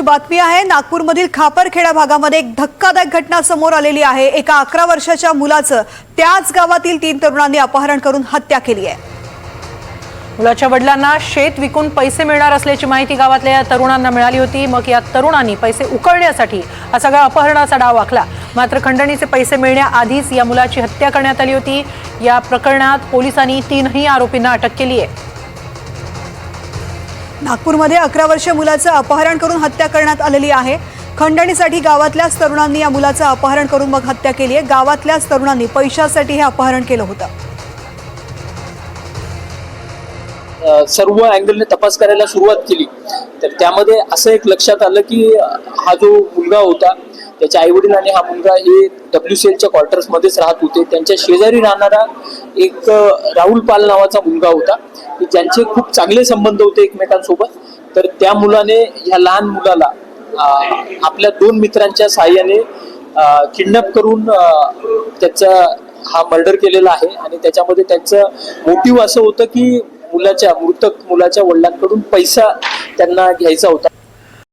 बातमी आहे. नागपूरमधील खापरखेडा भागामध्ये एक धक्कादायक घटना समोर आलेली आहे. एका अकरा वर्षाच्या मुलाचं त्याच गावातील तीन तरुणांनी अपहरण करून हत्या केली आहे. मुलाच्या वडिलांना शेत विकून पैसे मिळणार असल्याची माहिती गावातल्या या तरुणांना मिळाली होती. मग या तरुणांनी पैसे उकळण्यासाठी हा सगळा अपहरणाचा डाव आखला. मात्र खंडणीचे पैसे मिळण्याआधीच या मुलाची हत्या करण्यात आली होती. या प्रकरणात पोलिसांनी तीनही आरोपींना अटक केली आहे. नागपूरमध्ये अकरा वर्ष मुलाचं अपहरण करून हत्या करण्यात आलेली आहे. खंडणीसाठी गावातल्याच तरुणांनी या मुलाचं अपहरण करून मग हत्या केली आहे. गावातल्याच तरुणांनी पैशासाठी हे अपहरण केलं होतं. सर्व अँगलने तपास करायला सुरुवात केली. तर त्यामध्ये असं एक लक्षात आलं की हा जो मुलगा होता त्याच्या आईवडील आणि हा मुलगा हे डब्ल्यू सी एलच्या क्वार्टर्समध्येच राहत होते. त्यांच्या शेजारी राहणारा एक राहुल पाल नावाचा मुलगा होता. की ज्यांचे खूप चांगले संबंध होते एकमेकांसोबत तर त्या मुलाने ह्या लहान मुलाला आपल्या दोन मित्रांच्या सहाय्याने किडनॅप करून त्याचा हा मर्डर केलेला आहे. आणि त्याच्यामध्ये त्यांचं मोटिव्ह असं होतं की मुलाच्या मृतक मुलाच्या वडिलांकडून पैसा त्यांना घ्यायचा होता.